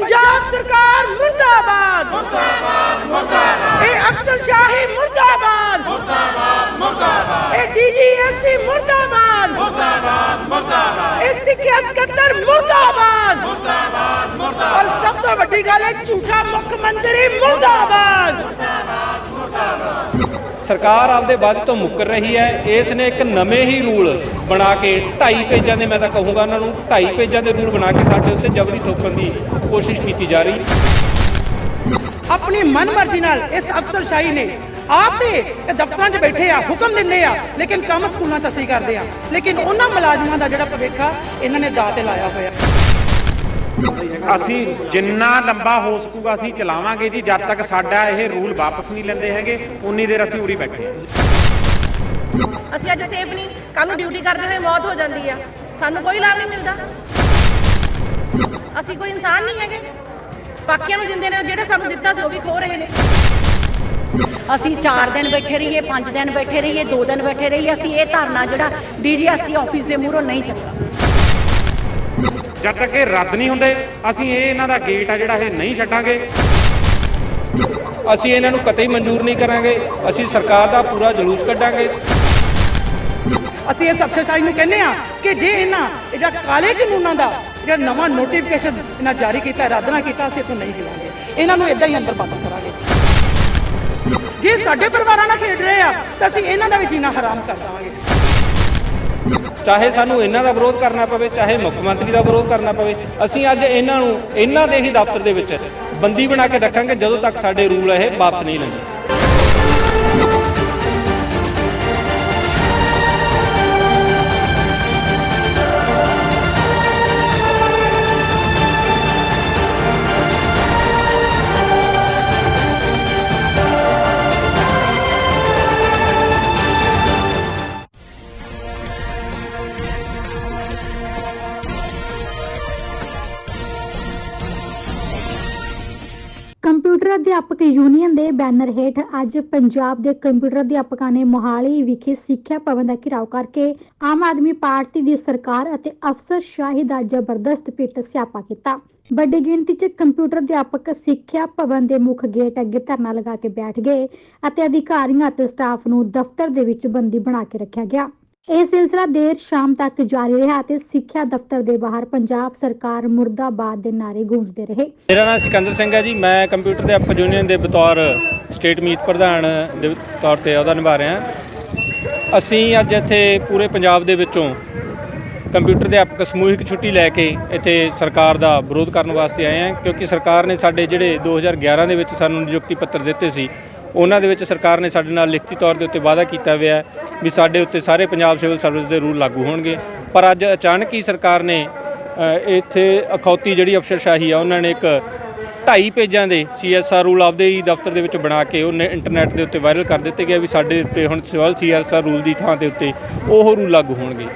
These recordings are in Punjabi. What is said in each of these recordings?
ਪੰਜਾਬ ਸਰਕਾਰ ਮੁਰਦਾਬਾਦ ਮੁਰਦਾਬਾਦ ਮੁਰਦਾਬਾਦ ਇਹ ਅਫਸਰ ਸ਼ਾਹੀ ਮੁਰਦਾਬਾਦ ਮੁਰਦਾਬਾਦ ਮੁਰਦਾਬਾਦ ਇਹ ਡੀਜੀਐਸਸੀ ਮੁਰਦਾਬਾਦ ਮੁਰਦਾਬਾਦ ਮੁਰਦਾਬਾਦ ਇਹ ਸਿੱਖਿਆ ਸਕੱਤਰ ਮੁਰਦਾਬਾਦ ਮੁਰਦਾਬਾਦ ਮੁਰਦਾਬਾਦ ਔਰ ਸਭ ਤੋਂ ਵੱਡੀ ਗੱਲ ਹੈ ਝੂਠਾ ਮੁੱਖ ਮੰਤਰੀ ਮੁਰਦਾਬਾਦ ਸਰਕਾਰ ਆਪਦੇ ਵਾਅਦੇ ਤੋਂ ਮੁੱਕਰ ਰਹੀ ਹੈ। ਇਸ ਨੇ ਇੱਕ ਨਵੇਂ ਹੀ ਰੂਲ ਬਣਾ ਕੇ 2.5 ਪੇਜਾਂ ਦੇ, ਮੈਂ ਤਾਂ ਕਹੂੰਗਾ ਉਹਨਾਂ ਨੂੰ 2.5 ਪੇਜਾਂ ਦੇ ਰੂਲ ਬਣਾ ਕੇ ਸਾਡੇ ਉੱਤੇ ਜ਼ਬਰੀ ਥੋਪਣ ਦੀ ਕੋਸ਼ਿਸ਼ ਕੀਤੀ ਜਾ ਰਹੀ। ਆਪਣੀ ਮਨਮਰਜ਼ੀ ਨਾਲ ਇਸ ਅਫਸਰਸ਼ਾਹੀ ਨੇ ਆਪ ਤੇ ਇਹ ਦਫ਼ਤਰਾਂ 'ਚ ਬੈਠੇ ਆ, ਹੁਕਮ ਦਿੰਦੇ ਆ, ਲੇਕਿਨ ਕੰਮ ਸਕੂਲਾਂ 'ਚ ਅਸੀਂ ਕਰਦੇ ਆ। ਲੇਕਿਨ ਉਹਨਾਂ ਮੁਲਾਜ਼ਮਾਂ ਦਾ ਜਿਹੜਾ ਭਵਿੱਖ ਆ, ਇਹਨਾਂ ਨੇ ਦਾਅ ਤੇ ਲਾਇਆ ਹੋਇਆ। ਅਸੀਂ ਜਿੰਨਾ ਲੰਬਾ ਹੋ ਸਕੂਗਾ ਅਸੀਂ ਚਲਾਵਾਂਗੇ ਜੀ ਜਦ ਤੱਕ ਸਾਡਾ ਇਹ ਰੂਲ ਵਾਪਸ ਨਹੀਂ ਲੈਂਦੇ ਹੈਗੇ ਉਨੀ ਦੇਰ ਅਸੀਂ ਉਰੀ ਬੈਠੇ ਹਾਂ। ਅਸੀਂ ਅੱਜ ਸੇਫ ਨਹੀਂ ਕੱਲ ਨੂੰ ਡਿਊਟੀ ਕਰਦੇ ਹੋਏ ਮੌਤ ਹੋ ਜਾਂਦੀ ਆ। ਸਾਨੂੰ ਕੋਈ ਲਾਭ ਨਹੀਂ ਮਿਲਦਾ। ਅਸੀਂ ਕੋਈ ਇਨਸਾਨ ਨਹੀਂ ਹੈਗੇ। ਬਾਕੀਆਂ ਨੂੰ ਦਿੰਦੇ ਨੇ ਜਿਹੜੇ ਸਾਨੂੰ ਦਿੱਤਾ ਸੀ ਉਹ ਵੀ ਖੋ ਰਹੇ ਨੇ। ਅਸੀਂ 4 ਦਿਨ ਬੈਠੇ ਰਹੀਏ 5 ਦਿਨ ਬੈਠੇ ਰਹੀਏ 2 ਦਿਨ ਬੈਠੇ ਰਹੀਏ ਅਸੀਂ ਇਹ ਧਰਨਾ ਜਿਹੜਾ ਡੀਜੀਐਸਸੀ ਆਫਿਸ ਦੇ ਮੂਹਰੋਂ ਨਹੀਂ ਚੱਕਣਾ ਜਦ ਤੱਕ ਇਹ ਰੱਦ ਨਹੀਂ ਹੁੰਦੇ ਅਸੀਂ ਇਹ ਇਹਨਾਂ ਦਾ ਗੇਟ ਆ ਜਿਹੜਾ ਇਹ ਨਹੀਂ ਛੱਡਾਂਗੇ। ਅਸੀਂ ਇਹਨਾਂ ਨੂੰ ਕਤਈ ਮਨਜ਼ੂਰ ਨਹੀਂ ਕਰਾਂਗੇ ਅਸੀਂ ਸਰਕਾਰ ਦਾ ਪੂਰਾ ਜਲੂਸ ਕੱਢਾਂਗੇ। ਅਸੀਂ ਇਸ ਅਫਸਰਸ਼ਾਹੀ ਨੂੰ ਕਹਿੰਦੇ ਆ ਕਿ ਜੇ ਇਹਨਾਂ ਇਹ ਜਿਹੜਾ ਕਾਲੇ ਕਾਨੂੰਨਾਂ ਦਾ ਜਿਹੜਾ ਨਵਾਂ ਨੋਟੀਫਿਕੇਸ਼ਨ ਇਹਨਾਂ ਜਾਰੀ ਕੀਤਾ ਹੈ, ਰੱਦ ਨਾ ਕੀਤਾ ਅਸੀਂ ਇਸਨੂੰ ਨਹੀਂ ਹਿਲਾਂਗੇ। ਇਹਨਾਂ ਨੂੰ ਇਦਾਂ ਹੀ ਅੰਦਰ ਬੰਦ ਕਰਾਂਗੇ। ਜੇ ਸਾਡੇ ਪਰਿਵਾਰਾਂ ਨਾਲ ਖੇਡ ਰਹੇ ਆ ਤਾਂ ਅਸੀਂ ਇਹਨਾਂ ਦਾ ਵੀ ਜੀਣਾ ਹਰਾਮ ਕਰ ਦੇਵਾਂਗੇ। ਚਾਹੇ ਸਾਨੂੰ ਇਹਨਾਂ ਦਾ ਵਿਰੋਧ ਕਰਨਾ ਪਵੇ, ਚਾਹੇ ਮੁੱਖ ਮੰਤਰੀ ਦਾ ਵਿਰੋਧ ਕਰਨਾ ਪਵੇ, ਅਸੀਂ ਅੱਜ ਇਹਨਾਂ ਨੂੰ, ਇਹਨਾਂ ਦੇ ਹੀ ਦਫ਼ਤਰ ਦੇ ਵਿੱਚ ਬੰਦੀ ਬਣਾ ਕੇ ਰੱਖਾਂਗੇ ਜਦੋਂ ਤੱਕ ਸਾਡੇ ਰੂਲ ਇਹ ਵਾਪਸ ਨਹੀਂ ਲੈਂਦੇ। ਯੂਨੀਅਨ ਦੇ ਬੈਨਰ ਹੇਠ ਅੱਜ ਪੰਜਾਬ ਦੇ ਕੰਪਿਊਟਰ ਅਧਿਆਪਕਾਂ ਨੇ ਮੋਹਾਲੀ ਵਿਖੇ ਸਿੱਖਿਆ ਭਵਨ ਦਾ ਘਿਰਾਓ ਕਰਕੇ ਆਮ ਆਦਮੀ ਪਾਰਟੀ ਦੀ ਸਰਕਾਰ ਅਤੇ ਅਫਸਰਸ਼ਾਹੀ ਦਾ ਜ਼ਬਰਦਸਤ ਪਿੱਟ ਸਿਆਪਾ ਕੀਤਾ। ਵੱਡੀ ਗਿਣਤੀ 'ਚ ਕੰਪਿਊਟਰ ਅਧਿਆਪਕ ਸਿੱਖਿਆ ਭਵਨ ਦੇ ਮੁੱਖ ਗੇਟ ਅੱਗੇ ਧਰਨਾ ਲਗਾ ਕੇ ਬੈਠ ਗਏ ਅਤੇ ਅਧਿਕਾਰੀਆਂ ਅਤੇ ਸਟਾਫ ਨੂੰ ਦਫ਼ਤਰ ਦੇ ਵਿੱਚ ਬੰਦੀ ਬਣਾ ਕੇ ਰੱਖਿਆ ਗਿਆ। ਇਹ ਸਿਲਸਿਲਾ ਦੇਰ ਸ਼ਾਮ ਤੱਕ ਜਾਰੀ ਰਿਹਾ ਅਤੇ ਸਿੱਖਿਆ ਦਫ਼ਤਰ ਦੇ ਬਾਹਰ ਪੰਜਾਬ ਸਰਕਾਰ ਮੁਰਦਾਬਾਦ ਦੇ ਨਾਰੇ ਗੂੰਜਦੇ ਰਹੇ। ਮੇਰਾ ਨਾਮ ਸਿਕੰਦਰ ਸਿੰਘ ਹੈ ਜੀ। ਮੈਂ ਕੰਪਿਊਟਰ ਦੇ ਅਧਿਆਪਕ ਯੂਨੀਅਨ ਦੇ ਬਤੌਰ ਸਟੇਟ ਮੀਤ ਪ੍ਰਧਾਨ ਦੇ ਤੌਰ ਤੇ ਅਹੁਦਾ ਨਿਭਾ ਰਿਹਾ ਅਸੀਂ ਅੱਜ ਇੱਥੇ ਪੂਰੇ ਪੰਜਾਬ ਦੇ ਵਿੱਚੋਂ ਕੰਪਿਊਟਰ ਅਧਿਆਪਕ ਸਮੂਹਿਕ ਛੁੱਟੀ ਲੈ ਕੇ ਇੱਥੇ ਸਰਕਾਰ ਦਾ ਵਿਰੋਧ ਕਰਨ ਵਾਸਤੇ ਆਏ ਹਾਂ, ਕਿਉਂਕਿ ਸਰਕਾਰ ਨੇ ਸਾਡੇ ਜਿਹੜੇ 2011 ਦੇ ਵਿੱਚ ਸਾਨੂੰ ਨਿਯੁਕਤੀ ਪੱਤਰ ਦਿੱਤੇ ਸੀ ਉਹਨਾਂ ਦੇ ਵਿੱਚ ਸਰਕਾਰ ਨੇ ਸਾਡੇ ਨਾਲ ਲਿਖਤੀ ਤੌਰ ਦੇ ਉੱਤੇ ਵਾਅਦਾ ਕੀਤਾ ਹੋਇਆ ਵੀ ਸਾਡੇ ਉੱਤੇ ਸਾਰੇ ਪੰਜਾਬ ਸਿਵਲ ਸਰਵਿਸ ਦੇ ਰੂਲ ਲਾਗੂ ਹੋਣਗੇ। ਪਰ ਅੱਜ ਅਚਾਨਕ ਹੀ ਸਰਕਾਰ ਨੇ ਇੱਥੇ ਅਖੌਤੀ ਜਿਹੜੀ ਅਫਸਰਸ਼ਾਹੀ ਆ, ਉਹਨਾਂ ਨੇ ਇੱਕ ਢਾਈ ਪੇਜਾਂ ਦੇ ਸੀਐਸਆਰ ਰੂਲ ਆਪਦੇ ਹੀ ਦਫ਼ਤਰ ਦੇ ਵਿੱਚ ਬਣਾ ਕੇ ਉਹਨੇ ਇੰਟਰਨੈਟ ਦੇ ਉੱਤੇ ਵਾਇਰਲ ਕਰ ਦਿੱਤੇ ਗਿਆ ਵੀ ਸਾਡੇ ਉੱਤੇ ਹੁਣ ਸਿਵਲ ਸੀਐਸਆਰ ਰੂਲ ਦੀ ਥਾਂ ਦੇ ਉੱਤੇ ਉਹ ਰੂਲ ਲਾਗੂ ਹੋਣਗੇ।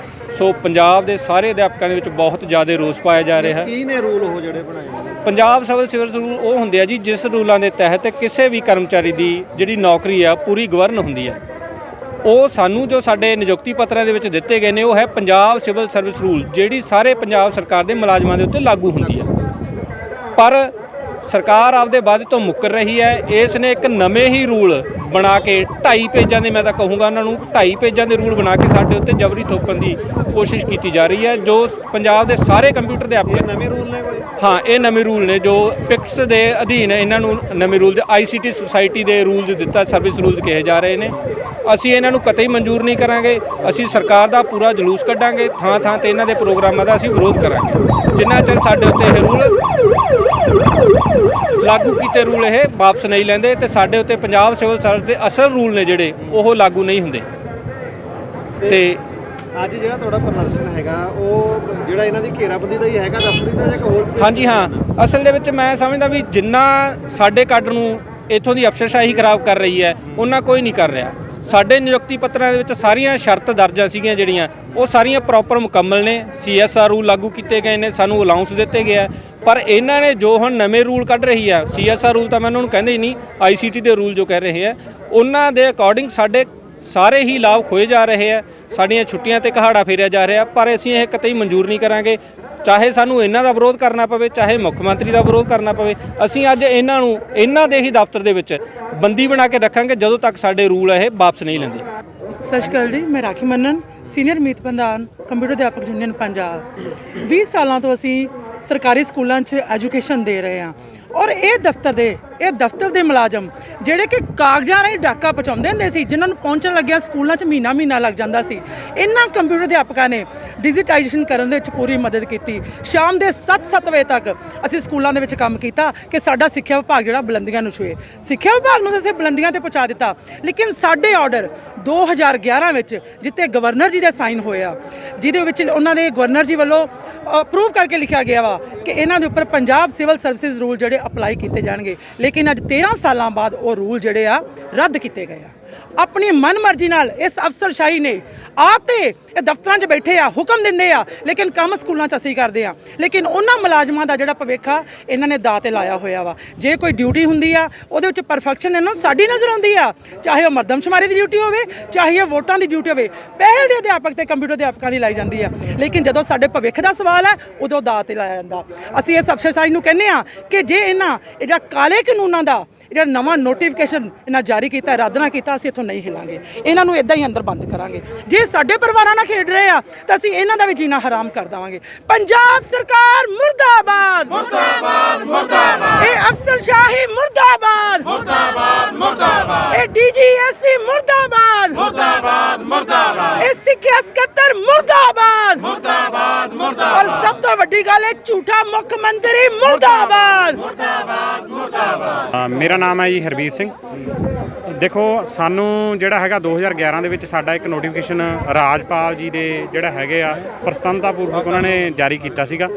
ਸੋ ਪੰਜਾਬ ਦੇ ਸਾਰੇ ਅਧਿਆਪਕਾਂ ਦੇ ਵਿੱਚ ਬਹੁਤ ਜ਼ਿਆਦਾ ਰੋਸ ਪਾਇਆ ਜਾ ਰਿਹਾ। ਹੈ ਕੀ ਨੇ ਰੂਲ ਉਹ ਜਿਹੜੇ ਬਣਾਏ ਪੰਜਾਬ ਸਿਵਲ ਸਿਵਲ ਰੂਲ ਉਹ ਹੁੰਦੇ ਆ ਜੀ ਜਿਸ ਰੂਲਾਂ ਦੇ ਤਹਿਤ ਕਿਸੇ ਵੀ ਕਰਮਚਾਰੀ ਦੀ ਜਿਹੜੀ ਨੌਕਰੀ ਆ ਪੂਰੀ ਗਵਰਨ ਹੁੰਦੀ ਹੈ ਉਹ ਸਾਨੂੰ ਜੋ ਸਾਡੇ ਨਿਯੁਕਤੀ ਪੱਤਰਾਂ ਦੇ ਵਿੱਚ ਦਿੱਤੇ ਗਏ ਨੇ ਉਹ ਹੈ ਪੰਜਾਬ ਸਿਵਲ ਸਰਵਿਸ ਰੂਲ ਜਿਹੜੀ ਸਾਰੇ ਪੰਜਾਬ ਸਰਕਾਰ ਦੇ ਮੁਲਾਜ਼ਮਾਂ ਦੇ ਉੱਤੇ ਲਾਗੂ ਹੁੰਦੀ ਹੈ ਪਰ ਸਰਕਾਰ ਆਪਦੇ ਵਾਅਦੇ ਤੋਂ ਮੁੱਕਰ ਰਹੀ ਹੈ। ਇਸ ਨੇ ਇੱਕ ਨਵੇਂ ਹੀ ਰੂਲ ਬਣਾ ਕੇ 2.5 ਪੇਜਾਂ ਦੇ ਮੈਂ ਤਾਂ ਕਹੂੰਗਾ ਉਹਨਾਂ ਨੂੰ 2.5 ਪੇਜਾਂ ਦੇ ਰੂਲ ਬਣਾ ਕੇ ਸਾਡੇ ਉੱਤੇ ਜ਼ਬਰੀ ਥੋਪਣ ਦੀ ਕੋਸ਼ਿਸ਼ ਕੀਤੀ ਜਾ ਰਹੀ ਹੈ ਜੋ ਪੰਜਾਬ ਦੇ ਸਾਰੇ ਕੰਪਿਊਟਰ ਦੇ ਇਹ ਨਵੇਂ ਰੂਲ ਨੇ ਹਾਂ ਇਹ ਨਵੇਂ ਰੂਲ ਨੇ ਜੋ ਪਿਕਸ ਦੇ ਅਧੀਨ ਇਹਨਾਂ ਨੂੰ ਨਵੇਂ ਰੂਲ ਦੇ ਆਈਸੀਟੀ ਸੁਸਾਇਟੀ ਦੇ ਰੂਲਸ ਦਿੱਤਾ ਸਰਵਿਸ ਰੂਲਸ ਕਹੇ ਜਾ ਰਹੇ ਨੇ। ਅਸੀਂ ਇਹਨਾਂ ਨੂੰ ਕਤਈ ਮਨਜ਼ੂਰ ਨਹੀਂ ਕਰਾਂਗੇ ਅਸੀਂ ਸਰਕਾਰ ਦਾ ਪੂਰਾ ਜਲੂਸ ਕੱਢਾਂਗੇ ਥਾਂ ਥਾਂ ਤੇ ਇਹਨਾਂ ਦੇ ਪ੍ਰੋਗਰਾਮਾਂ ਦਾ ਅਸੀਂ ਵਿਰੋਧ ਕਰਾਂਗੇ। ਜਿੰਨਾ ਚਿਰ ਸਾਡੇ ਉੱਤੇ ਇਹ ਰੂਲ ਲਾਗੂ ਕੀਤੇ ਰੂਲ ਇਹ ਵਾਪਸ ਨਹੀਂ ਲੈਂਦੇ ਤੇ ਸਾਡੇ ਉੱਤੇ ਪੰਜਾਬ ਸਿਵਲ ਸਰਵਿਸ ਦੇ ਅਸਲ ਰੂਲ ਨੇ ਜਿਹੜੇ ਉਹ ਲਾਗੂ ਨਹੀਂ ਹੁੰਦੇ। ਤੇ ਅੱਜ ਜਿਹੜਾ ਤੁਹਾਡਾ ਪ੍ਰਦਰਸ਼ਨ ਹੈਗਾ ਉਹ ਜਿਹੜਾ ਇਹਨਾਂ ਦੀ ਘੇਰਾਬੰਦੀ ਦਾ ਹੀ ਹੈਗਾ ਦਫ਼ਤਰੀ ਦਾ ਜਾਂ ਕੋਈ ਹੋਰ ਹਾਂਜੀ ਹਾਂ ਅਸਲ ਦੇ ਵਿੱਚ ਮੈਂ ਸਮਝਦਾ ਵੀ ਜਿੰਨਾ ਸਾਡੇ ਕੱਢ ਨੂੰ ਇਥੋਂ ਦੀ ਅਫਸਰਸ਼ਾਹੀ ਖਰਾਬ ਕਰ ਰਹੀ ਹੈ ਉਹਨਾਂ ਕੋਈ ਨਹੀਂ ਕਰ ਰਿਹਾ। ਸਾਡੇ ਨਿਯੁਕਤੀ ਪੱਤਰਾਂ ਦੇ ਵਿੱਚ ਸਾਰੀਆਂ ਸ਼ਰਤ ਦਰਜਾਂ ਸੀਗੀਆਂ ਜਿਹੜੀਆਂ, ਉਹ ਸਾਰੀਆਂ ਪ੍ਰੋਪਰ ਮੁਕੰਮਲ ਨੇ ਸੀਐਸਆਰ ਰੂਲ ਲਾਗੂ ਕੀਤੇ ਗਏ ਨੇ, ਸਾਨੂੰ ਅਲਾਉਂਸ ਦਿੱਤੇ ਗਿਆ ਪਰ ਇਹਨਾਂ ਨੇ ਜੋ ਹੁਣ ਨਵੇਂ ਰੂਲ ਕੱਢ ਰਹੀ ਆ ਸੀਐਸਆਰ ਰੂਲ ਤਾਂ ਮੈਂ ਉਹਨਾਂ ਨੂੰ ਕਹਿੰਦੇ ਹੀ ਨਹੀਂ ਆਈਸੀਟੀ ਦੇ ਰੂਲ ਜੋ ਕਹਿ ਰਹੇ ਆ, ਉਹਨਾਂ ਦੇ ਅਕੋਰਡਿੰਗ ਸਾਡੇ ਸਾਰੇ ਹੀ ਲਾਭ ਖੋਏ ਜਾ ਰਹੇ ਆ, ਸਾਡੀਆਂ ਛੁੱਟੀਆਂ ਤੇ ਕਹਾੜਾ ਫੇਰਿਆ ਜਾ ਰਿਹਾ, ਪਰ ਅਸੀਂ ਇਹ ਕਤਈ ਮਨਜ਼ੂਰ ਨਹੀਂ ਕਰਾਂਗੇ। ਚਾਹੇ ਸਾਨੂੰ ਇਹਨਾਂ ਦਾ ਵਿਰੋਧ ਕਰਨਾ ਪਵੇ, ਚਾਹੇ ਮੁੱਖ ਮੰਤਰੀ ਦਾ ਵਿਰੋਧ ਕਰਨਾ ਪਵੇ, ਅਸੀਂ ਅੱਜ ਇਹਨਾਂ ਨੂੰ, ਇਹਨਾਂ ਦੇ ਹੀ ਦਫ਼ਤਰ ਦੇ ਵਿੱਚ ਬੰਦੀ ਬਣਾ ਕੇ ਰੱਖਾਂਗੇ, ਜਦੋਂ ਤੱਕ ਸਾਡੇ ਰੂਲ ਇਹ ਵਾਪਸ ਨਹੀਂ ਲੈਂਦੇ। ਸਤਿ ਸ਼੍ਰੀ ਅਕਾਲ ਜੀ, ਮੈਂ ਰਾਖੀ ਮੰਨਨ ਸੀਨੀਅਰ ਮੀਤ ਪ੍ਰਧਾਨ, ਕੰਪਿਊਟਰ ਅਧਿਆਪਕ ਯੂਨੀਅਨ ਪੰਜਾਬ। 20 ਸਾਲਾਂ ਤੋਂ ਅਸੀਂ ਸਰਕਾਰੀ ਸਕੂਲਾਂ 'ਚ ਐਜੂਕੇਸ਼ਨ ਦੇ ਰਹੇ ਹਾਂ ਔਰ ਇਹ ਦਫ਼ਤਰ ਦੇ ਇਹ ਦਫ਼ਤਰ ਦੇ ਮੁਲਾਜ਼ਮ, ਜਿਹੜੇ ਕਿ ਕਾਗਜ਼ਾਂ ਰਾਹੀਂ ਡਾਕਾ ਪਹੁੰਚਾਉਂਦੇ ਹੁੰਦੇ ਸੀ, ਜਿਨ੍ਹਾਂ ਨੂੰ ਪਹੁੰਚਣ ਲੱਗਿਆ ਸਕੂਲਾਂ 'ਚ ਮਹੀਨਾ ਮਹੀਨਾ ਲੱਗ ਜਾਂਦਾ ਸੀ। ਇਹਨਾਂ ਕੰਪਿਊਟਰ ਅਧਿਆਪਕਾਂ ਨੇ ਡਿਜੀਟਾਈਜੇਸ਼ਨ ਕਰਨ ਦੇ ਵਿੱਚ ਪੂਰੀ ਮਦਦ ਕੀਤੀ। ਸ਼ਾਮ ਦੇ 7-7 ਵਜੇ ਤੱਕ ਅਸੀਂ ਸਕੂਲਾਂ ਦੇ ਵਿੱਚ ਕੰਮ ਕੀਤਾ ਕਿ ਸਾਡਾ ਸਿੱਖਿਆ ਵਿਭਾਗ ਜਿਹੜਾ ਬੁਲੰਦੀਆਂ ਨੂੰ ਛੂਏ। ਸਿੱਖਿਆ ਵਿਭਾਗ ਨੂੰ ਤਾਂ ਅਸੀਂ ਬੁਲੰਦੀਆਂ ਤੇ ਪਹੁੰਚਾ ਦਿੱਤਾ, ਲੇਕਿਨ ਸਾਡੇ ਆਰਡਰ 2011 ਵਿੱਚ ਜਿੱਤੇ ਗਵਰਨਰ ਜੀ ਦੇ ਸਾਈਨ ਹੋਏ ਆ, ਜਿਹਦੇ ਵਿੱਚ ਉਹਨਾਂ ਦੇ ਗਵਰਨਰ ਜੀ ਵੱਲੋਂ ਅਪਰੂਵ ਕਰਕੇ ਲਿਖਿਆ ਗਿਆ ਵਾ ਕਿ ਇਹਨਾਂ ਦੇ ਉੱਪਰ ਪੰਜਾਬ ਸਿਵਲ ਸਰਵਿਸਿਜ਼ ਰੂਲ ਜਿਹੜੇ ਅਪਲਾਈ ਕੀਤੇ ਜਾਣਗੇ। ਲੇਕਿਨ ਅੱਜ 13 ਸਾਲਾਂ ਬਾਅਦ ਉਹ ਰੂਲ ਜਿਹੜੇ ਆ ਰੱਦ ਕੀਤੇ ਗਏ ਆ। ਆਪਣੀ ਮਨਮਰਜ਼ੀ ਨਾਲ ਇਸ ਅਫਸਰਸ਼ਾਹੀ ਨੇ ਆਪ ਤੇ ਇਹ ਦਫ਼ਤਰਾਂ 'ਚ ਬੈਠੇ ਆ, ਹੁਕਮ ਦਿੰਦੇ ਆ, ਲੇਕਿਨ ਕੰਮ ਸਕੂਲਾਂ 'ਚ ਅਸੀਂ ਕਰਦੇ ਆ। ਲੇਕਿਨ ਉਹਨਾਂ ਮੁਲਾਜ਼ਮਾਂ ਦਾ ਜਿਹੜਾ ਭਵਿੱਖ ਆ, ਇਹਨਾਂ ਨੇ ਦਾਅ ਤੇ ਲਾਇਆ ਹੋਇਆ ਵਾ। ਜੇ ਕੋਈ ਡਿਊਟੀ ਹੁੰਦੀ ਆ, ਉਹਦੇ ਵਿੱਚ ਪਰਫੈਕਸ਼ਨ ਇਹਨਾਂ ਸਾਡੀ ਨਜ਼ਰ ਆਉਂਦੀ ਆ। ਚਾਹੇ ਉਹ ਮਰਦਮਸ਼ੁਮਾਰੀ ਦੀ ਡਿਊਟੀ ਹੋਵੇ, ਚਾਹੇ ਉਹ ਵੋਟਾਂ ਦੀ ਡਿਊਟੀ ਹੋਵੇ, ਪਹਿਲ ਦੇ ਅਧਿਆਪਕ ਤੇ ਕੰਪਿਊਟਰ ਅਧਿਆਪਕਾਂ ਦੀ ਲਾਈ ਜਾਂਦੀ ਆ। ਲੇਕਿਨ ਜਦੋਂ ਸਾਡੇ ਭਵਿੱਖ ਦਾ ਸਵਾਲ ਹੈ ਉਦੋਂ ਦਾਅ ਤੇ ਲਾਇਆ ਜਾਂਦਾ। ਅਸੀਂ ਇਸ ਅਫਸਰਸ਼ਾਹੀ ਨੂੰ ਕਹਿੰਦੇ ਆ ਕਿ ਜੇ ਇਹਨਾਂ, ਇਹ ਜਿਹੜਾ ਕਾਲੇ ਕਾਨੂੰਨਾਂ ਦਾ ਜਿਹੜਾ ਨਵਾਂ ਨੋਟੀਫਿਕੇਸ਼ਨ ਇਹਨਾਂ ਜਾਰੀ ਕੀਤਾ ਰੱਦ ਨਾ ਕੀਤਾ ਅਸੀਂ ਇੱਥੋਂ ਨਹੀਂ ਹਿਲਾਂਗੇ। ਇਹਨਾਂ ਨੂੰ ਇਦਾਂ ਹੀ ਅੰਦਰ ਬੰਦ ਕਰਾਂਗੇ। ਜੇ ਸਾਡੇ ਪਰਿਵਾਰਾਂ ਨਾਲ ਖੇਡ ਰਹੇ ਆ ਤਾਂ ਅਸੀਂ ਇਹਨਾਂ ਦਾ ਵੀ ਜੀਣਾ ਹਰਾਮ ਕਰ ਦੇਵਾਂਗੇ। ਪੰਜਾਬ ਸਰਕਾਰ ਮੁਰਦਾਬਾਦ! ਮੁਰਦਾਬਾਦ ਮੁਰਦਾਬਾਦ! ਇਹ ਅਫਸਰਸ਼ਾਹੀ ਮੁਰਦਾਬਾਦ! ਮੁਰਦਾਬਾਦ ਮੁਰਦਾਬਾਦ! ਇਹ ਡੀਜੀਐਸਸੀ ਮੁਰਦਾਬਾਦ! ਮੁਰਦਾਬਾਦ ਮੁਰਦਾਬਾਦ! ਇਹ ਸਿੱਖਿਆ ਸਕੱਤਰ ਮੁਰਦਾਬਾਦ! ਮੁਰਦਾਬਾਦ ਮੁਰਦਾਬਾਦ! ਔਰ ਸਭ ਤੋਂ ਵੱਡੀ ਗੱਲ ਹੈ ਝੂਠਾ ਮੁੱਖ ਮੰਤਰੀ ਮੁਰਦਾਬਾਦ! ਅ, ਮੇਰਾ ਨਾਮ ਹੈ ਜੀ ਹਰਬੀਰ ਸਿੰਘ। ਦੇਖੋ, ਸਾਨੂੰ ਜਿਹੜਾ ਹੈਗਾ 2011 ਦੇ ਵਿੱਚ ਸਾਡਾ ਇੱਕ ਨੋਟੀਫਿਕੇਸ਼ਨ ਰਾਜਪਾਲ ਜੀ ਦੇ ਜਿਹੜਾ ਹੈਗੇ ਆ ਪ੍ਰਸਤੰਨਤਾ ਪੂਰਵਕ ਉਹਨਾਂ ਨੇ ਜਾਰੀ ਕੀਤਾ ਸੀਗਾ।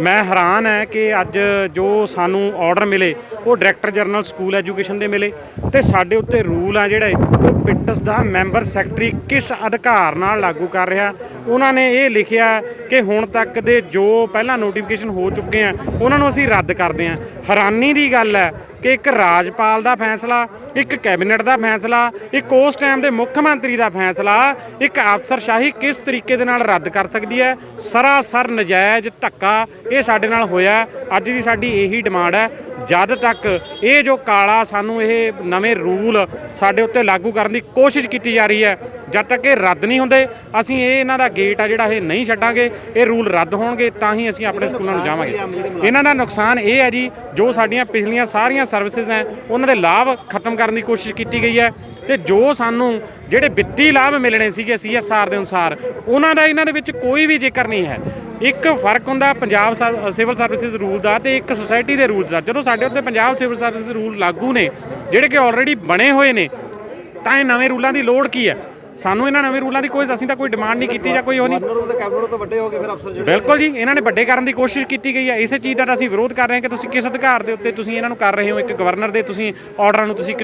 ਮੈਂ ਹੈਰਾਨ ਹੈ ਕਿ ਅੱਜ ਜੋ ਸਾਨੂੰ ਆਰਡਰ ਮਿਲੇ, ਉਹ ਡਾਇਰੈਕਟਰ ਜਨਰਲ ਸਕੂਲ ਐਜੂਕੇਸ਼ਨ ਦੇ ਮਿਲੇ ਤੇ ਸਾਡੇ ਉੱਤੇ ਰੂਲ ਆ ਜਿਹੜੇ ਉਹ ਪਿਟਸ ਦਾ ਮੈਂਬਰ ਸੈਕਟਰੀ ਕਿਸ ਅਧਿਕਾਰ ਨਾਲ ਲਾਗੂ ਕਰ ਰਿਹਾ? ਉਹਨਾਂ ਨੇ ਇਹ ਲਿਖਿਆ ਕਿ ਹੁਣ ਤੱਕ ਦੇ ਜੋ ਪਹਿਲਾਂ ਨੋਟੀਫਿਕੇਸ਼ਨ ਹੋ ਚੁੱਕੇ ਆ, ਉਹਨਾਂ ਨੂੰ ਅਸੀਂ ਰੱਦ ਕਰਦੇ ਹਾਂ ਹੈਰਾਨੀ ਦੀ ਗੱਲ ਹੈ ਕਿ ਇੱਕ ਰਾਜਪਾਲ ਦਾ ਫੈਸਲਾ, ਇੱਕ ਕੈਬਨਿਟ ਦਾ ਫੈਸਲਾ, ਇੱਕ ਉਸ ਟਾਈਮ ਦੇ ਮੁੱਖ ਮੰਤਰੀ ਦਾ ਫੈਸਲਾ, ਇੱਕ ਅਫਸਰਸ਼ਾਹੀ ਕਿਸ ਤਰੀਕੇ ਦੇ ਨਾਲ ਰੱਦ ਕਰ ਸਕਦੀ ਹੈ? ਸਰਾਸਰ ਨਜਾਇਜ਼ ਧੱਕਾ ਇਹ ਸਾਡੇ ਨਾਲ ਹੋਇਆ ਅੱਜ ਦੀ ਸਾਡੀ ਇਹੀ ਡਿਮਾਂਡ ਹੈ। ਜਦ ਤੱਕ ਇਹ ਜੋ ਕਾਲਾ ਸਾਨੂੰ ਇਹ ਨਵੇਂ ਰੂਲ ਸਾਡੇ ਉੱਤੇ ਲਾਗੂ ਕਰਨ ਦੀ ਕੋਸ਼ਿਸ਼ ਕੀਤੀ ਜਾ ਰਹੀ ਹੈ ਜਦ ਤੱਕ ਇਹ ਰੱਦ ਨਹੀਂ ਹੁੰਦੇ ਅਸੀਂ ਇਹ ਇਹਨਾਂ ਦਾ ਗੇਟ ਆ ਜਿਹੜਾ ਇਹ ਨਹੀਂ ਛੱਡਾਂਗੇ ਇਹ ਰੂਲ ਰੱਦ ਹੋਣਗੇ ਤਾਂ ਹੀ ਅਸੀਂ ਆਪਣੇ ਸਕੂਲਾਂ ਨੂੰ ਜਾਵਾਂਗੇ। ਇਹਨਾਂ ਦਾ ਨੁਕਸਾਨ ਇਹ ਹੈ ਜੀ ਜੋ ਸਾਡੀਆਂ ਪਿਛਲੀਆਂ ਸਾਰੀਆਂ ਸਰਵਿਸਿਜ਼ ਹੈ ਉਹਨਾਂ ਦੇ ਲਾਭ ਖਤਮ ਕਰਨ ਦੀ ਕੋਸ਼ਿਸ਼ ਕੀਤੀ ਗਈ ਹੈ। ਤੇ ਜੋ ਸਾਨੂੰ ਜਿਹੜੇ ਵਿੱਤੀ ਲਾਭ ਮਿਲਣੇ ਸੀਗੇ ਸੀਐਸਆਰ ਦੇ ਅਨੁਸਾਰ ਉਹਨਾਂ ਦਾ ਇਹਨਾਂ ਦੇ ਵਿੱਚ ਕੋਈ ਵੀ ਜ਼ਿਕਰ ਨਹੀਂ ਹੈ। ਇੱਕ ਫ਼ਰਕ ਹੁੰਦਾ ਪੰਜਾਬ ਸਿਵਲ ਸਰਵਿਸਿਜ਼ ਰੂਲ ਦਾ ਤੇ ਇੱਕ ਸੁਸਾਇਟੀ ਦੇ ਰੂਲਸ ਦਾ। ਜਦੋਂ ਸਾਡੇ ਉੱਤੇ ਪੰਜਾਬ ਸਿਵਲ ਸਰਵਿਸਿਜ਼ ਰੂਲ ਲਾਗੂ ਨੇ ਜਿਹੜੇ ਕਿ ਆਲਰੇਡੀ ਬਣੇ ਹੋਏ ਨੇ ਤਾਂ ਇਹ ਨਵੇਂ ਰੂਲਾਂ ਦੀ ਲੋੜ ਕੀ ਹੈ? ਸਾਨੂੰ ਇਹਨਾਂ ਨਵੇਂ ਰੂਲਾਂ ਦੀ ਕੋਈ ਅਸੀਂ ਤਾਂ ਕੋਈ ਡਿਮਾਂਡ ਨਹੀਂ ਕੀਤੀ ਜਾਂ ਕੋਈ ਉਹ ਨਹੀਂ। ਗਵਰਨਰ ਤੇ ਕੈਬਨਿਟ ਤੋਂ ਵੱਡੇ ਹੋ ਗਏ ਫਿਰ ਅਫਸਰ ਜਿਹੜੇ ਬਿਲਕੁਲ ਜੀ ਇਹਨਾਂ ਨੇ ਵੱਡੇ ਕਰਨ ਦੀ ਕੋਸ਼ਿਸ਼ ਕੀਤੀ ਗਈ ਹੈ। ਇਸੇ ਚੀਜ਼ ਦਾ ਅਸੀਂ ਵਿਰੋਧ ਕਰ ਰਹੇ ਹਾਂ ਕਿ ਤੁਸੀਂ ਕਿਸ ਅਧਿਕਾਰ ਦੇ ਉੱਤੇ ਤੁਸੀਂ ਇਹਨਾਂ ਨੂੰ ਕਰ ਰਹੇ ਹੋ? ਇੱਕ ਗਵਰਨਰ ਦੇ ਤੁਸੀਂ ਆਰਡਰਾਂ ਨੂੰ ਤੁਸੀਂ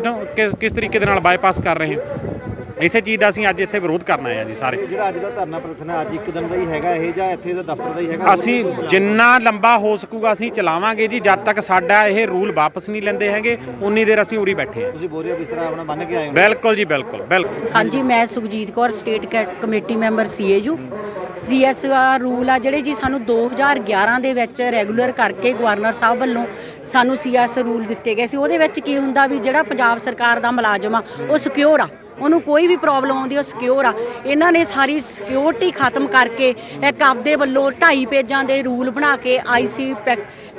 ਕਿਸ ਤਰੀਕੇ ਦੇ ਨਾਲ ਬਾਈਪਾਸ ਕਰ ਰਹੇ ਹੋ? ਇਸੇ ਚੀਜ਼ ਦਾ ਅਸੀਂ ਅੱਜ ਇੱਥੇ ਵਿਰੋਧ ਕਰਨ ਆਏ ਹਾਂ ਜੀ ਸਾਰੇ। ਜਿਹੜਾ ਅੱਜ ਦਾ ਧਰਨਾ ਪ੍ਰਦਰਸ਼ਨ ਹੈ ਅੱਜ ਇੱਕ ਦਿਨ ਦਾ ਹੀ ਹੈਗਾ ਇਹ ਜਾਂ ਇੱਥੇ ਦਾ ਦਫ਼ਤਰ ਦਾ ਹੀ ਹੈਗਾ? ਅਸੀਂ ਜਿੰਨਾ ਲੰਬਾ ਹੋ ਸਕੂਗਾ ਅਸੀਂ ਚਲਾਵਾਂਗੇ ਜੀ ਜਦ ਤੱਕ ਸਾਡਾ ਇਹ ਰੂਲ ਵਾਪਸ ਨਹੀਂ ਲੈਂਦੇ ਹੈਗੇ ਉਨੀ ਦੇਰ ਅਸੀਂ ਉਰੀ ਬੈਠੇ ਹਾਂ। ਤੁਸੀਂ ਬੋਰੀਆ ਬਿਸਤਰਾ ਆਪਣਾ ਬੰਨ ਕੇ ਆਏ ਹੋ। ਬਿਲਕੁਲ ਜੀ ਬਿਲਕੁਲ ਬਿਲਕੁਲ। ਹਾਂਜੀ ਮੈਂ Sukhjit Kaur state committee member CAU CSR rule ਆ ਜਿਹੜੇ ਜੀ ਸਾਨੂੰ 2011 ਦੇ ਵਿੱਚ ਰੈਗੂਲਰ ਕਰਕੇ ਗਵਰਨਰ ਸਾਹਿਬ ਵੱਲੋਂ ਸਾਨੂੰ ਸੀਐਸ ਰੂਲ ਦਿੱਤੇ ਗਏ ਸੀ। ਉਹਦੇ ਵਿੱਚ ਕੀ ਹੁੰਦਾ ਵੀ ਜਿਹੜਾ ਪੰਜਾਬ ਸਰਕਾਰ ਦਾ ਮੁਲਾਜ਼ਮ ਆ ਉਹ ਸਿਕਿਉਰ ਆ। ਉਹਨੂੰ ਕੋਈ ਵੀ ਪ੍ਰੋਬਲਮ ਆਉਂਦੀ ਉਹ ਸਿਕਿਉਰ ਆ। ਇਹਨਾਂ ਨੇ ਸਾਰੀ ਸਿਕਿਉਰਿਟੀ ਖਤਮ ਕਰਕੇ ਇੱਕ ਆਪਦੇ ਵੱਲੋਂ ਢਾਈ ਪੇਜਾਂ ਦੇ ਰੂਲ ਬਣਾ ਕੇ ਆਈਸੀ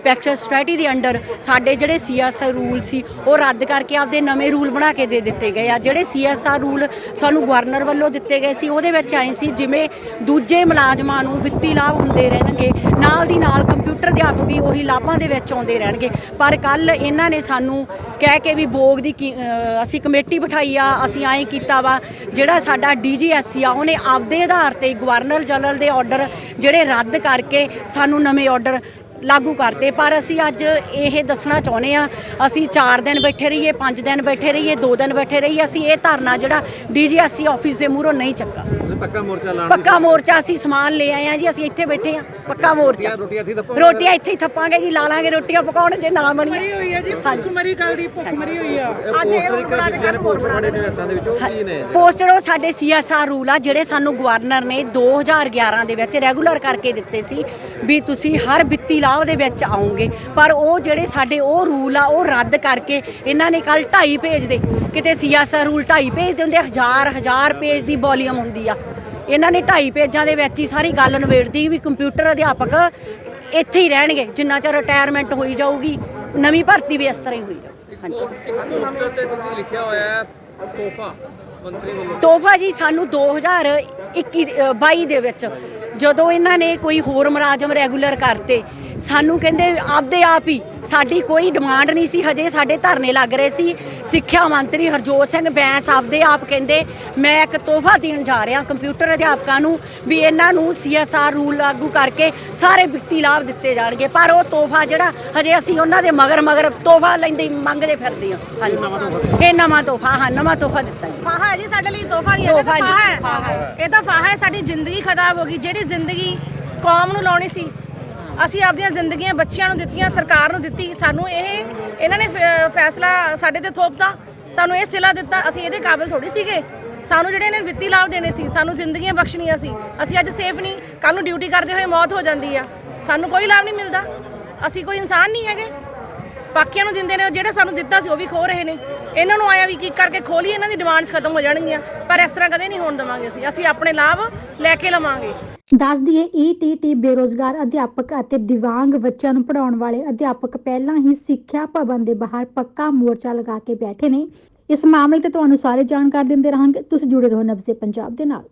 ਪੈਕਚਰ ਸਟ੍ਰੈਟੀ ਦੇ ਅੰਡਰ ਸਾਡੇ ਜਿਹੜੇ ਸੀਐਸਆਰ ਰੂਲ ਸੀ, ਉਹ ਰੱਦ ਕਰਕੇ ਆਪਦੇ ਨਵੇਂ ਰੂਲ ਬਣਾ ਕੇ ਦੇ ਦਿੱਤੇ ਗਏ ਆ। ਜਿਹੜੇ ਸੀਐਸਆਰ ਰੂਲ ਸਾਨੂੰ ਗਵਰਨਰ ਵੱਲੋਂ ਦਿੱਤੇ ਗਏ ਸੀ, ਉਹਦੇ ਵਿੱਚ ਆਏ ਸੀ, ਜਿਵੇਂ ਦੂਜੇ ਮੁਲਾਜ਼ਮਾਂ ਨੂੰ ਵਿੱਤੀ ਲਾਭ ਹੁੰਦੇ ਰਹਿਣਗੇ, ਨਾਲ ਦੀ ਨਾਲ ਕੰਪਿਊਟਰ ਅਧਿਆਪਕ ਵੀ ਉਹੀ ਲਾਭਾਂ ਦੇ ਵਿੱਚ ਆਉਂਦੇ ਰਹਿਣਗੇ। ਪਰ ਕੱਲ ਇਹਨਾਂ ਨੇ ਸਾਨੂੰ ਕਹਿ ਕੇ ਵੀ ਬੋਗ ਦੀ ਕੀ- ਅਸੀਂ ਕਮੇਟੀ ਬਿਠਾਈ ਆ, ਅਸੀਂ ਐਂ ਕੀਤਾ ਵਾ, ਜਿਹੜਾ ਸਾਡਾ ਡੀਜੀਐਸਸੀ ਆ, ਉਹਨੇ ਆਪਦੇ ਆਧਾਰ ਤੇ ਗਵਰਨਰ ਜਨਰਲ ਦੇ ਆਰਡਰ ਜਿਹੜੇ ਰੱਦ ਕਰਕੇ ਸਾਨੂੰ ਨਵੇਂ ਆਰਡਰ ਲਾਗੂ ਕਰਤੇ ਪਰ ਅਸੀਂ ਅੱਜ ਇਹ ਦੱਸਣਾ ਚਾਹੁੰਦੇ ਆ ਅਸੀਂ 4 ਦਿਨ ਬੈਠੇ ਰਹੀਏ 5 ਦਿਨ ਬੈਠੇ ਰਹੀਏ 2 ਦਿਨ ਬੈਠੇ ਰਹੀਏ ਅਸੀਂ ਇਹ ਧਰਨਾ ਜਿਹੜਾ ਡੀਜੀਐਸਸੀ ਆਫਿਸ ਦੇ ਮੂਹਰੋਂ ਨਹੀਂ ਚੱਕਾ। ਤੁਸੀਂ ਪੱਕਾ ਮੋਰਚਾ ਲਾਉਣ ਪੱਕਾ ਮੋਰਚਾ ਅਸੀਂ ਸਮਾਨ ਲੈ ਆਏ ਆ ਜੀ ਅਸੀਂ ਇੱਥੇ ਬੈਠੇ ਆ ਪੱਕਾ ਮੋਰਚਾ। ਰੋਟੀਆਂ ਇੱਥੇ ਥੱਪਾਂਗੇ? ਰੋਟੀਆਂ ਇੱਥੇ ਹੀ ਥੱਪਾਂਗੇ ਜੀ ਲਾ ਲਾਂਗੇ ਰੋਟੀਆਂ ਪਕਾਉਣ ਜੇ ਨਾ ਬਣੀਆਂ ਮਰੀ ਹੋਈ ਹੈ ਜੀ ਭੁੱਖ ਮਰੀ ਕੱਲ ਦੀ ਭੁੱਖ ਮਰੀ ਹੋਈ ਆ। ਅੱਜ ਇਹ ਪੋਸਟਰ ਇੱਕ ਨੇ ਪੋਸਟਰ ਫੜੇ ਨੇ ਹੱਥਾਂ ਦੇ ਵਿੱਚ ਉਹ ਕੀ ਨੇ ਪੋਸਟਰ ਉਹ ਸਾਡੇ ਸੀਐਸਆਰ ਰੂਲ ਆ ਜਿਹੜੇ ਸਾਨੂੰ ਗਵਰਨਰ ਨੇ 2011 ਦੇ ਵਿੱਚ ਰੈਗੂਲਰ ਕਰਕੇ ਦਿੱਤੇ ਸੀ ਵੀ ਤੁਸੀਂ ਹਰ ਵਿੱਤੀ ਲਾਭ ਦੇ ਵਿੱਚ ਆਉਂਗੇ। ਪਰ ਉਹ ਜਿਹੜੇ ਸਾਡੇ ਉਹ ਰੂਲ ਆ ਉਹ ਰੱਦ ਕਰਕੇ ਇਹਨਾਂ ਨੇ ਕੱਲ 2.5 ਪੇਜ ਦੇ ਕਿਤੇ ਸੀਐਸਆਰ ਰੂਲ 2.5 ਪੇਜ ਦੇ ਹੁੰਦੇ ਹਜ਼ਾਰ ਹਜ਼ਾਰ ਪੇਜ ਦੀ ਵੋਲੀਅਮ ਹੁੰਦੀ ਆ। ਇਹਨਾਂ ਨੇ 2.5 ਪੇਜਾਂ ਦੇ ਵਿੱਚ ਹੀ ਸਾਰੀ ਗੱਲ ਨਿਬੇੜਦੀ ਵੀ ਕੰਪਿਊਟਰ ਅਧਿਆਪਕ ਇੱਥੇ ਹੀ ਰਹਿਣਗੇ ਜਿੰਨਾ ਚਿਰ ਰਿਟਾਇਰਮੈਂਟ ਹੋਈ ਜਾਊਗੀ ਨਵੀਂ ਭਰਤੀ ਵੀ ਇਸ ਤਰ੍ਹਾਂ ਹੀ ਹੋਈ ਜਾਊ ਹਾਂਜੀ। ਤੋਹਫਾ ਜੀ ਸਾਨੂੰ 2021 ਅ, 22 ਦੇ ਵਿੱਚ ਜਦੋਂ ਇਹਨਾਂ ਨੇ ਕੋਈ ਹੋਰ ਮੁਲਾਜ਼ਮ ਰੈਗੂਲਰ ਕਰਤੇ ਸਾਨੂੰ ਕਹਿੰਦੇ ਆਪਦੇ ਆਪ ਹੀ ਸਾਡੀ ਕੋਈ ਡਿਮਾਂਡ ਨਹੀਂ ਸੀ ਹਜੇ ਸਾਡੇ ਧਰਨੇ ਲੱਗ ਰਹੇ ਸੀ। ਸਿੱਖਿਆ ਮੰਤਰੀ ਹਰਜੋਤ ਸਿੰਘ ਬੈਂਸ ਆਪਦੇ ਆਪ ਕਹਿੰਦੇ ਮੈਂ ਇੱਕ ਤੋਹਫਾ ਦੇਣ ਜਾ ਰਿਹਾ ਕੰਪਿਊਟਰ ਅਧਿਆਪਕਾਂ ਨੂੰ ਵੀ ਇਹਨਾਂ ਨੂੰ ਸੀਐਸਆਰ ਰੂਲ ਲਾਗੂ ਕਰਕੇ ਸਾਰੇ ਵਿੱਤੀ ਲਾਭ ਦਿੱਤੇ ਜਾਣਗੇ। ਪਰ ਉਹ ਤੋਹਫਾ ਜਿਹੜਾ ਹਜੇ ਅਸੀਂ ਉਹਨਾਂ ਦੇ ਮਗਰ ਮਗਰ ਤੋਹਫਾ ਲੈਂਦੇ ਮੰਗਦੇ ਫਿਰਦੇ ਹਾਂ। ਹਾਂਜੀ। ਇਹ ਨਵਾਂ ਤੋਹਫਾ ਹਾਂ ਨਵਾਂ ਤੋਹਫਾ ਦਿੱਤਾ ਜੀ। ਫਾਹਾ ਹੈ ਜੀ ਸਾਡੇ ਲਈ ਤੋਹਫਾ ਨਹੀਂ ਹੈ ਇਹ ਤਾਂ ਤੋਹਫ਼ਾ ਜੀ, ਫਾਹਾ ਫਾਹਾ ਹੈ। ਇਹ ਤਾਂ ਫਾਹਾ ਹੈ ਸਾਡੀ ਜ਼ਿੰਦਗੀ ਖਰਾਬ ਹੋ ਗਈ। ਜਿਹੜੀ ਜ਼ਿੰਦਗੀ ਕੌਮ ਨੂੰ ਲਾਉਣੀ ਸੀ ਅਸੀਂ ਆਪਦੀਆਂ ਜ਼ਿੰਦਗੀਆਂ ਬੱਚਿਆਂ ਨੂੰ ਦਿੱਤੀਆਂ, ਸਰਕਾਰ ਨੂੰ ਦਿੱਤੀ। ਸਾਨੂੰ ਇਹ, ਇਹਨਾਂ ਨੇ ਫੈ- ਫੈਸਲਾ ਸਾਡੇ ਤੇ ਥੋਪਤਾ। ਸਾਨੂੰ ਇਹ ਸਿਲਾ ਦਿੱਤਾ। ਅਸੀਂ ਇਹਦੇ ਕਾਬਿਲ ਥੋੜੀ ਸੀਗੇ। ਸਾਨੂੰ ਜਿਹੜੇ ਨੇ ਵਿੱਤੀ ਲਾਭ ਦੇਣੇ ਸੀ, ਸਾਨੂੰ ਜ਼ਿੰਦਗੀਆਂ ਬਖਸ਼ਣੀਆਂ ਸੀ। ਅਸੀਂ ਅੱਜ ਸੇਫ ਨਹੀਂ। ਕੱਲ ਨੂੰ ਡਿਊਟੀ ਕਰਦੇ ਹੋਏ ਮੌਤ ਹੋ ਜਾਂਦੀ ਆ। ਸਾਨੂੰ ਕੋਈ ਲਾਭ ਨਹੀਂ ਮਿਲਦਾ। ਅਸੀਂ ਕੋਈ ਇਨਸਾਨ ਨਹੀਂ ਹੈਗੇ। ਬਾਕੀਆਂ ਨੂੰ ਦਿੰਦੇ ਨੇ, ਜਿਹੜਾ ਸਾਨੂੰ ਦਿੱਤਾ ਸੀ ਉਹ ਵੀ ਖੋ ਰਹੇ ਨੇ। ਇਹਨਾਂ ਨੂੰ ਆਇਆ ਵੀ ਕੀ ਕਰਕੇ ਖੋਲੀ ਇਹਨਾਂ ਦੀ ਡਿਮਾਂਡਸ ਖਤਮ ਹੋ ਜਾਣਗੀਆਂ। ਪਰ ਇਸ ਤਰ੍ਹਾਂ ਕਦੇ ਨਹੀਂ ਹੋਣ ਦੇਵਾਂਗੇ ਅਸੀਂ। ਅਸੀਂ ਆਪਣੇ ਲਾਭ ਲੈ ਕੇ ਲਵਾਂਗੇ। ਦੱਸ ਦਈਏ ਈਟੀਟੀ ਬੇਰੋਜ਼ਗਾਰ ਅਧਿਆਪਕ ਅਤੇ ਦਿਵਾਂਗ ਬੱਚਿਆਂ ਨੂੰ ਪੜਾਉਣ ਵਾਲੇ ਅਧਿਆਪਕ ਪਹਿਲਾਂ ਹੀ ਸਿੱਖਿਆ ਭਵਨ ਦੇ ਬਾਹਰ ਪੱਕਾ ਮੋਰਚਾ ਲਗਾ ਕੇ ਬੈਠੇ ਨੇ। ਇਸ ਮਾਮਲੇ ਤੇ ਤੁਹਾਨੂੰ ਸਾਰੇ ਜਾਣਕਾਰੀ ਦਿੰਦੇ ਰਹਾਂਗੇ। ਤੁਸੀਂ ਜੁੜੇ ਰਹੋ ਨਬਜ਼ੇ ਪੰਜਾਬ ਦੇ ਨਾਲ।